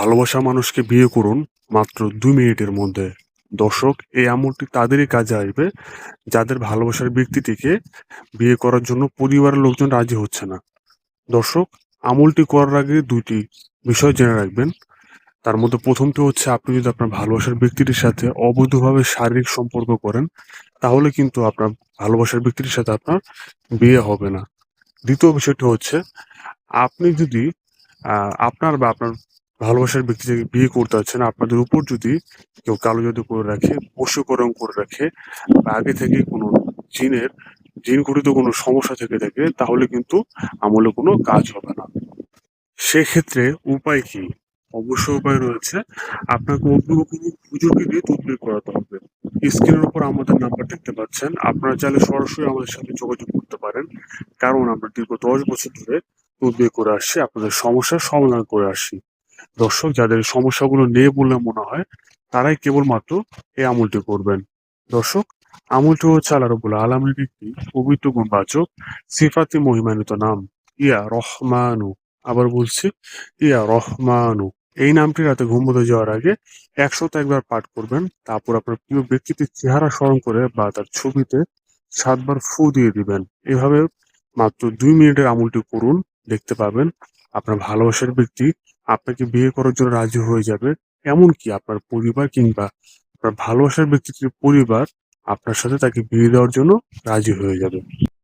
ভালোবাসা মানুষকে বিয়ে করুন মাত্র দুই মিনিটের মধ্যে। দর্শক, এই আমলটি তাদেরই কাজে আসবে, যাদের ভালোবাসার ব্যক্তিটিকে বিয়ে করার জন্য পরিবারের লোকজন রাজি হচ্ছে না। দর্শক, আমলটি করার আগে দুইটি বিষয় জেনে রাখবেন। তার মধ্যে প্রথমটি হচ্ছে, আপনি যদি আপনার ভালোবাসার ব্যক্তিটির সাথে অবৈধভাবে শারীরিক সম্পর্ক করেন, তাহলে কিন্তু আপনার ভালোবাসার ব্যক্তিটির সাথে আপনার বিয়ে হবে না। দ্বিতীয় বিষয়টি হচ্ছে, আপনি যদি আপনার বা আপনার ভালোবাসার ব্যক্তি যাকে বিয়ে করতে যাচ্ছেন আপনাদের উপর যদি কেউ কালো জাদু করে রাখে বশীকরণ করে রাখে, বা আগে থেকে কোনো জিনের, জিন ঘটিত কোনো সমস্যা থেকে থাকে, তাহলে কিন্তু আমলে কোনো কাজ হবে না। সেক্ষেত্রে উপায় কি? অবশ্য উপায় রয়েছে। আপনাকে অন্য কোনো হুজুরকে দিয়ে তদবির করাতে হবে। স্ক্রিনের উপর আমাদের নাম্বার দেখতে পাচ্ছেন। আপনারা চাইলে সরাসরি আমাদের সাথে যোগাযোগ করতে পারেন, কারণ আমরা দীর্ঘ দশ বছর ধরে তদবির করে আসছি, আপনাদের সমস্যার সমাধান করে আসছি। দর্শক, যাদের সমস্যাগুলো নেই বলে মনে হয়, তারাই কেবলমাত্র এই আমলটি করবেন। দর্শক, আমলটি হচ্ছে আল্লাহ রবুল আলমের একটি পবিত্র গুণবাচক, সিফাতি মহিমান্বিত নাম। ইয়া রহমানু। আবার বলছি, ইয়া রহমানু। এই নামটি রাতে ঘুমোতে যাওয়ার আগে একশত একবার পাঠ করবেন। তারপর আপনার প্রিয় ব্যক্তিটির চেহারা স্মরণ করে বা তার ছবিতে সাতবার ফু দিয়ে দিবেন। এভাবে মাত্র দুই মিনিটের আমলটি করুন, দেখতে পাবেন আপনার ভালোবাসার ব্যক্তি আপনাকে বিয়ে করার জন্য রাজি হয়ে যাবে। এমনকি আপনার পরিবার কিংবা আপনার ভালোবাসার ব্যক্তিটির পরিবার আপনার সাথে তাকে বিয়ে দেওয়ার জন্য রাজি হয়ে যাবে।